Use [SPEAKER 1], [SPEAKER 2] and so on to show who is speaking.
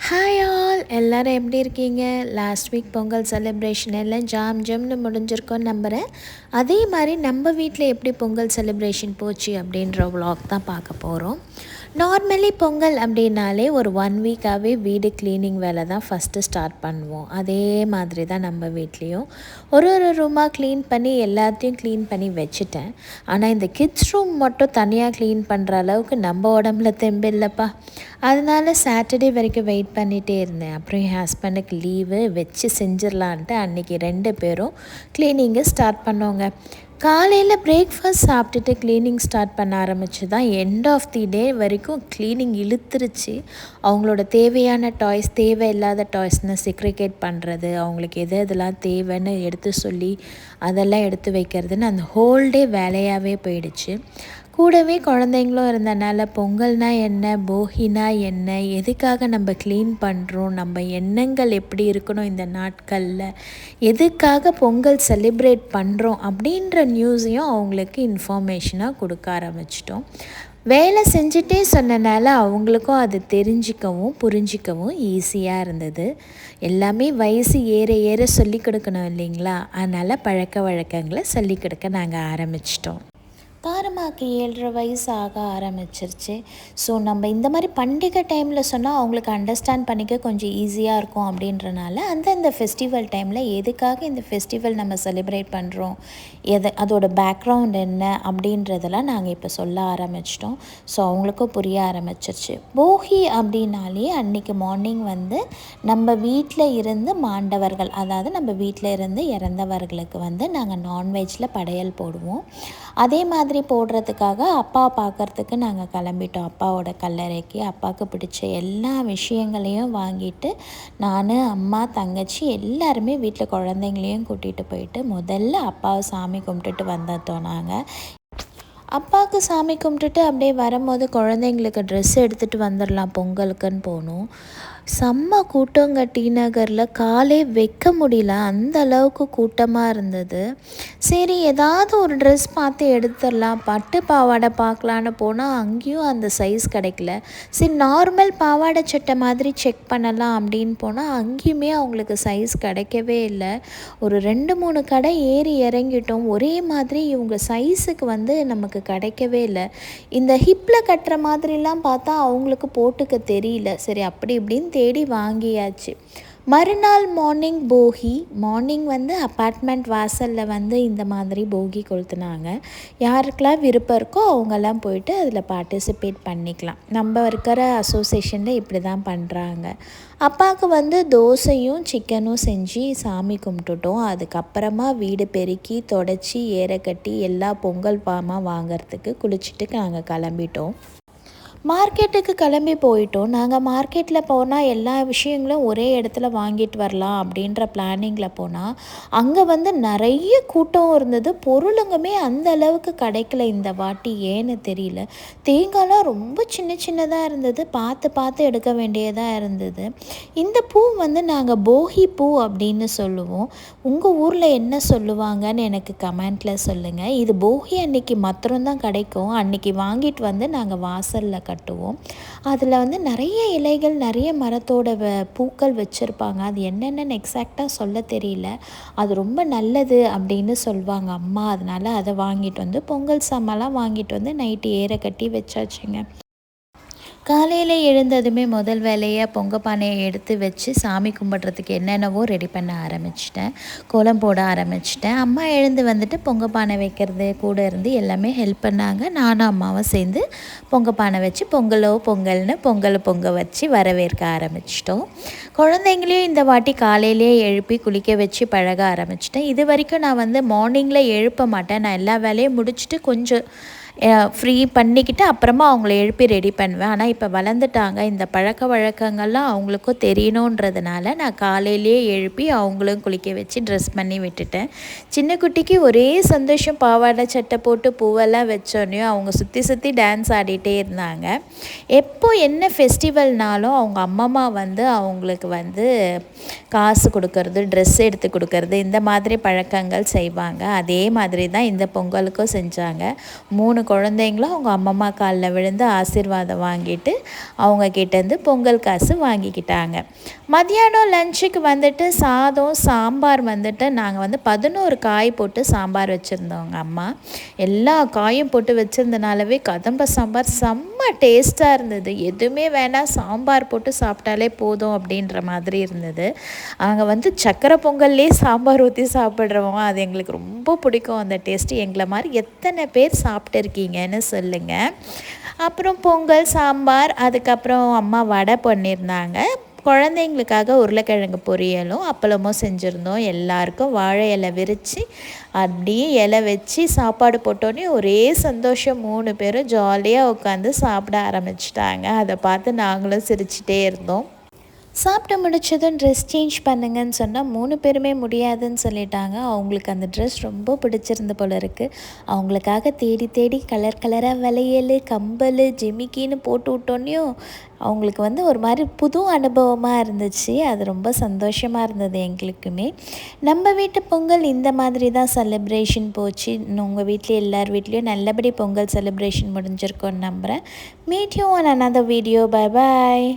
[SPEAKER 1] Hi all எல்லோரும் எப்படி இருக்கீங்க? லாஸ்ட் வீக் பொங்கல் செலிப்ரேஷன் எல்லாம் ஜாம் ஜம்னு முடிஞ்சிருக்கோன்னு நம்புகிறேன் அதே மாதிரி நம்ம வீட்டில் எப்படி பொங்கல் செலிப்ரேஷன் போச்சு அப்படின்ற vlog தான் பார்க்க போகிறோம் நார்மலி பொங்கல் அப்படின்னாலே ஒரு ஒன் வீக்காகவே வீடு க்ளீனிங் வேலை தான் ஃபஸ்ட்டு ஸ்டார்ட் பண்ணுவோம். அதே மாதிரி தான் நம்ம வீட்லேயும். ஒரு ஒரு ரூமாக க்ளீன் பண்ணி எல்லாத்தையும் க்ளீன் பண்ணி வச்சுட்டேன். ஆனால் இந்த கிட்ஸ் ரூம் மட்டும் தனியாக க்ளீன் பண்ணுற அளவுக்கு நம்ம உடம்புல தெம்பு இல்லைப்பா. அதனால சாட்டர்டே வரைக்கும் வெயிட் பண்ணிகிட்டே இருந்தேன். அப்புறம் என் ஹஸ்பண்டுக்கு லீவு வச்சு செஞ்சிடலான்ட்டு அன்றைக்கி ரெண்டு பேரும் க்ளீனிங்கை ஸ்டார்ட் பண்ணோங்க. காலையில் பிரேக்ஃபாஸ்ட் சாப்பிட்டுட்டு க்ளீனிங் ஸ்டார்ட் பண்ண ஆரம்பிச்சு தான் எண்ட் ஆஃப் தி டே வரைக்கும் க்ளீனிங் இழுத்துருச்சு. அவங்களோட தேவையான டாய்ஸ் தேவையில்லாத டாய்ஸ்னு சிக்ரிகேட் பண்ணுறது அவங்களுக்கு எது எதெல்லாம் தேவைன்னு எடுத்து சொல்லி அதெல்லாம் எடுத்து வைக்கிறதுன்னு அந்த ஹோல் டே வேலையாகவே போயிடுச்சு. கூடவே குழந்தைங்களும் இருந்தனால பொங்கல்னா என்ன போகினா என்ன எதுக்காக நம்ம க்ளீன் பண்ணுறோம் நம்ம எண்ணங்கள் எப்படி இருக்கணும் இந்த நாட்களில் எதுக்காக பொங்கல் செலிப்ரேட் பண்ணுறோம் அப்படின்ற நியூஸையும் அவங்களுக்கு இன்ஃபர்மேஷனாக கொடுக்க ஆரம்பிச்சிட்டோம். வேலை செஞ்சுட்டே சொன்னனால அவங்களுக்கும் அது தெரிஞ்சிக்கவும் புரிஞ்சிக்கவும் ஈஸியாக இருந்தது. எல்லாமே வயசு ஏற ஏற சொல்லி கொடுக்கணும் இல்லைங்களா? அதனால் பழக்க வழக்கங்களை சொல்லிக் கொடுக்க நாங்கள் ஆரம்பிச்சிட்டோம். காரமாக்கு ஏழரை வயசு ஆக ஆரம்பிச்சிருச்சு. ஸோ நம்ம இந்த மாதிரி பண்டிகை டைமில் சொன்னால் அவங்களுக்கு அண்டர்ஸ்டாண்ட் பண்ணிக்க கொஞ்சம் ஈஸியாக இருக்கும் அப்படின்றனால அந்தந்த ஃபெஸ்டிவல் டைமில் எதுக்காக இந்த ஃபெஸ்டிவல் நம்ம செலிப்ரேட் பண்ணுறோம் எது அதோட பேக்ரவுண்ட் என்ன? அப்படின்றதெல்லாம் நாங்கள் இப்போ சொல்ல ஆரம்பிச்சிட்டோம். ஸோ அவங்களுக்கும் புரிய ஆரம்பிச்சிருச்சு. போகி அப்படின்னாலே அன்றைக்கி மார்னிங் வந்து நம்ம வீட்டில் இருந்து மாண்டவர்கள் அதாவது நம்ம வீட்டில் இருந்து இறந்தவர்களுக்கு வந்து நாங்கள் நான்வெஜ்ஜில் படையல் போடுவோம். அதே மாதிரி போடுறதுக்காக அப்பா பார்க்குறதுக்கு நாங்கள் கிளம்பிட்டோம். அப்பாவோட கல்லறைக்கு அப்பாவுக்கு பிடிச்ச எல்லா விஷயங்களையும் வாங்கிட்டு நான் அம்மா தங்கச்சி எல்லாருமே வீட்டில் குழந்தைங்களையும் கூட்டிகிட்டு போயிட்டு முதல்ல அப்பாவை சாமி கும்பிட்டுட்டு வந்தோம் நாங்கள் அப்பாவுக்கு சாமி கும்பிட்டுட்டு அப்படியே வரும்போது குழந்தைங்களுக்கு ட்ரெஸ் எடுத்துகிட்டு வந்துடலாம் பொங்கலுக்குன்னு போகணும் செம்ம கூட்டங்க டி நகரில் காலே வைக்க முடியல. அந்த அளவுக்கு கூட்டமாக இருந்தது. சரி ஏதாவது ஒரு ட்ரெஸ் பார்த்து எடுத்துடலாம். பட்டு பாவாடை பார்க்கலான்னு போனால் அங்கேயும் அந்த சைஸ் கிடைக்கல. சரி நார்மல் பாவாடை சட்டை மாதிரி செக் பண்ணலாம் அப்படின்னு போனால் அங்கேயுமே அவங்களுக்கு சைஸ் கிடைக்கவே இல்லை. ஒரு ரெண்டு மூணு கடை ஏறி இறங்கிட்டோம். ஒரே மாதிரி இவங்க சைஸுக்கு வந்து நமக்கு கிடைக்கவே இல்லை. இந்த ஹிப்பில் கட்டுற மாதிரிலாம் பார்த்தா அவங்களுக்கு போட்டுக்க தெரியல. சரி அப்படி இப்படின்னு தேடி வாங்கியாச்சு. மறுநாள் மார்னிங் போகி மார்னிங் வந்து அப்பார்ட்மெண்ட் வாசலில் வந்து இந்த மாதிரி போகி கொளுத்துனாங்க. யாருக்கெல்லாம் விருப்பம் இருக்கோ அவங்கெல்லாம் போயிட்டு அதில் பார்ட்டிசிபேட் பண்ணிக்கலாம். நம்ம இருக்கிற அசோசியேஷனில் இப்படி தான் பண்ணுறாங்க அப்பாவுக்கு வந்து தோசையும் சிக்கனும் செஞ்சு சாமி கும்பிட்டுட்டோம். அதுக்கப்புறமா வீடு பெருக்கி தொடச்சி ஏற கட்டி எல்லா பொங்கல் பாமா வாங்கிறதுக்கு குளிச்சுட்டு நாங்கள் கிளம்பிட்டோம். மார்க்கெட்டுக்கு கிளம்பி போயிட்டோம். நாங்கள் மார்க்கெட்டில் போனால் எல்லா விஷயங்களும் ஒரே இடத்துல வாங்கிட்டு வரலாம் அப்படின்ற பிளானிங்கில் போனால் அங்கே வந்து நிறைய கூட்டம் இருந்தது. பொருளுங்குமே அந்த அளவுக்கு கிடைக்கல இந்த வாட்டி. ஏன்னு தெரியல. தேங்காய்லாம் ரொம்ப சின்ன சின்னதாக இருந்தது. பார்த்து பார்த்து எடுக்க வேண்டியதாக இருந்தது. இந்த பூ வந்து நாங்கள் போகி பூ அப்படின்னு சொல்லுவோம். உங்கள் ஊரில் என்ன சொல்லுவாங்கன்னு எனக்கு கமெண்ட்டில் சொல்லுங்கள் இது போகி அன்னைக்கு மாத்திரம்தான் கிடைக்கும். அன்னைக்கு வாங்கிட்டு வந்து நாங்கள் வாசலில் கட்டுவோம். அதில் வந்து நிறைய இலைகள் நிறைய மரத்தோட வ பூக்கள் வச்சுருப்பாங்க. அது என்னென்னு எக்ஸாக்டாக சொல்ல தெரியல. அது ரொம்ப நல்லது அப்படின்னு சொல்லுவாங்க அம்மா. அதனால் அதை வாங்கிட்டு வந்து பொங்கல் சாமான்லாம் வாங்கிட்டு வந்து நைட்டு ஏற கட்டி வச்சாச்சுங்க. காலையில் எழுந்ததுமே முதல் வேலையாக பொங்க பானையை எடுத்து வச்சு சாமி கும்பிட்றதுக்கு என்னென்னவோ ரெடி பண்ண ஆரம்பிச்சிட்டேன். கோலம் போட ஆரம்பிச்சிட்டேன். அம்மா எழுந்து வந்துட்டு பொங்க பானை வைக்கிறது கூட இருந்து எல்லாமே ஹெல்ப் பண்ணாங்க. நானும் அம்மாவும் சேர்ந்து பொங்க பானை வச்சு பொங்கலோ பொங்கல்னு பொங்கலை பொங்க வச்சு வரவேற்க ஆரம்பிச்சிட்டோம். குழந்தைங்களையும் இந்த வாட்டி காலையிலேயே எழுப்பி குளிக்க வச்சு பழக ஆரம்பிச்சிட்டேன். இது வரைக்கும் நான் வந்து மார்னிங்கில் எழுப்ப மாட்டேன். நான் எல்லா வேலையும் முடிச்சுட்டு கொஞ்சம் ஃப்ரீ பண்ணிக்கிட்டு அப்புறமா அவங்கள எழுப்பி ரெடி பண்ணுவேன். ஆனால் இப்போ வளர்ந்துட்டாங்க. இந்த பழக்க வழக்கங்கள்லாம் அவங்களுக்கும் தெரியணுன்றதுனால நான் காலையிலேயே எழுப்பி அவங்களும் குளிக்க வச்சு ட்ரெஸ் பண்ணி விட்டுட்டேன். சின்ன குட்டிக்கு ஒரே சந்தோஷம். பாவாடை சட்டை போட்டு பூவெல்லாம் வச்சோன்னே அவங்க சுற்றி சுற்றி டான்ஸ் ஆடிட்டே இருந்தாங்க. எப்போ என்ன ஃபெஸ்டிவல்னாலும் அவங்க அம்மம்மா வந்து அவங்களுக்கு வந்து காசு கொடுக்கறது ட்ரெஸ் எடுத்து கொடுக்கறது இந்த மாதிரி பழக்கங்கள் செய்வாங்க. அதே மாதிரி தான் இந்த பொங்கலுக்கும் செஞ்சாங்க. மூணு குழந்தைங்களும் அவங்க அம்மம்மா காலில் விழுந்து ஆசீர்வாதம் வாங்கிட்டு அவங்க கிட்டேருந்து பொங்கல் காசு வாங்கிக்கிட்டாங்க. மதியானம் லஞ்சுக்கு வந்துட்டு சாதம் சாம்பார் வந்துட்டு நாங்கள் வந்து பதினோரு காய் போட்டு சாம்பார் வச்சுருந்தோங்க அம்மா. எல்லா காயும் போட்டு வச்சுருந்தனாலவே கதம்ப சாம்பார் செம்ம டேஸ்ட்டாக இருந்தது. எதுவுமே வேணாம் சாம்பார் போட்டு சாப்பிட்டாலே போதும் அப்படின்ற மாதிரி இருந்தது. அங்கே வந்து சக்கரை பொங்கல்லே சாம்பார் ஊற்றி சாப்பிட்றவங்க அது எங்களுக்கு ரொம்ப பிடிக்கும் அந்த டேஸ்ட்டு எங்களை மாதிரி எத்தனை பேர் சாப்பிட்டுருக்கீங்கன்னு சொல்லுங்கள் அப்புறம் பொங்கல் சாம்பார் அதுக்கப்புறம் அம்மா வடை பண்ணியிருந்தாங்க. குழந்தைங்களுக்காக உருளைக்கிழங்கு பொரியலும் அப்பளமும் செஞ்சுருந்தோம். எல்லாருக்கும் வாழை இலை விரித்து அப்படியே இலை வச்சு சாப்பாடு போட்டோன்னே ஒரே சந்தோஷம். மூணு பேரும் ஜாலியாக உட்காந்து சாப்பிட ஆரம்பிச்சிட்டாங்க. அதை பார்த்து நாங்களும் சிரிச்சிட்டே இருந்தோம். சாப்பிட்டு முடிச்சதும் ட்ரெஸ் சேஞ்ச் பண்ணுங்கன்னு சொன்னால் மூணு பேருமே முடியாதுன்னு சொல்லிட்டாங்க. அவங்களுக்கு அந்த ட்ரெஸ் ரொம்ப பிடிச்சிருந்த போல இருக்குது அவங்களுக்காக தேடி தேடி கலர் கலராக வளையல் கம்பல் ஜிமிக்கின்னு போட்டு விட்டோன்னையும் அவங்களுக்கு வந்து ஒரு மாதிரி புது அனுபவமாக இருந்துச்சு. அது ரொம்ப சந்தோஷமாக இருந்தது எங்களுக்குமே. நம்ம வீட்டு பொங்கல் இந்த மாதிரி தான் செலிப்ரேஷன் போச்சு. உங்கள் வீட்லேயும் எல்லார் வீட்லேயும் நல்லபடி பொங்கல் செலிப்ரேஷன் முடிஞ்சிருக்கோன்னு நம்புகிறேன் meet you on another video bye bye